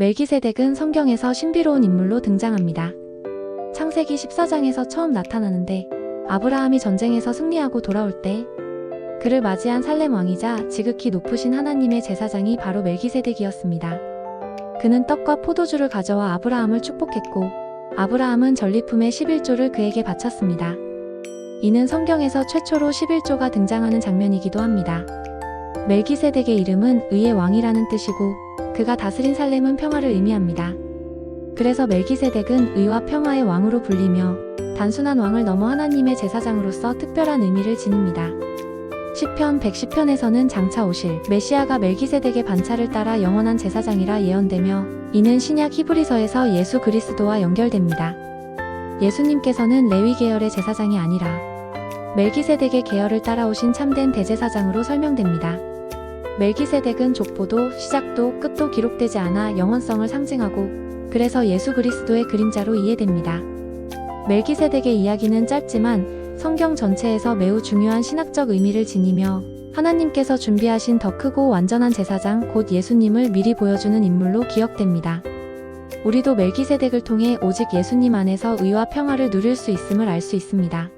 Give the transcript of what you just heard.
멜기세덱은 성경에서 신비로운 인물로 등장합니다. 창세기 14장에서 처음 나타나는데 아브라함이 전쟁에서 승리하고 돌아올 때 그를 맞이한 살렘 왕이자 지극히 높으신 하나님의 제사장이 바로 멜기세덱이었습니다. 그는 떡과 포도주를 가져와 아브라함을 축복했고 아브라함은 전리품의 11조를 그에게 바쳤습니다. 이는 성경에서 최초로 11조가 등장하는 장면이기도 합니다. 멜기세덱의 이름은 의의 왕이라는 뜻이고 그가 다스린 살렘은 평화를 의미합니다. 그래서 멜기세덱은 의와 평화의 왕으로 불리며 단순한 왕을 넘어 하나님의 제사장으로서 특별한 의미를 지닙니다. 시편 110편에서는 장차 오실 메시아가 멜기세덱의 반차를 따라 영원한 제사장이라 예언되며 이는 신약 히브리서에서 예수 그리스도와 연결됩니다. 예수님께서는 레위 계열의 제사장이 아니라 멜기세덱의 계열을 따라오신 참된 대제사장으로 설명됩니다. 멜기세덱은 족보도 시작도 끝도 기록되지 않아 영원성을 상징하고 그래서 예수 그리스도의 그림자로 이해됩니다. 멜기세덱의 이야기는 짧지만 성경 전체에서 매우 중요한 신학적 의미를 지니며 하나님께서 준비하신 더 크고 완전한 제사장 곧 예수님을 미리 보여주는 인물로 기억됩니다. 우리도 멜기세덱을 통해 오직 예수님 안에서 의와 평화를 누릴 수 있음을 알 수 있습니다.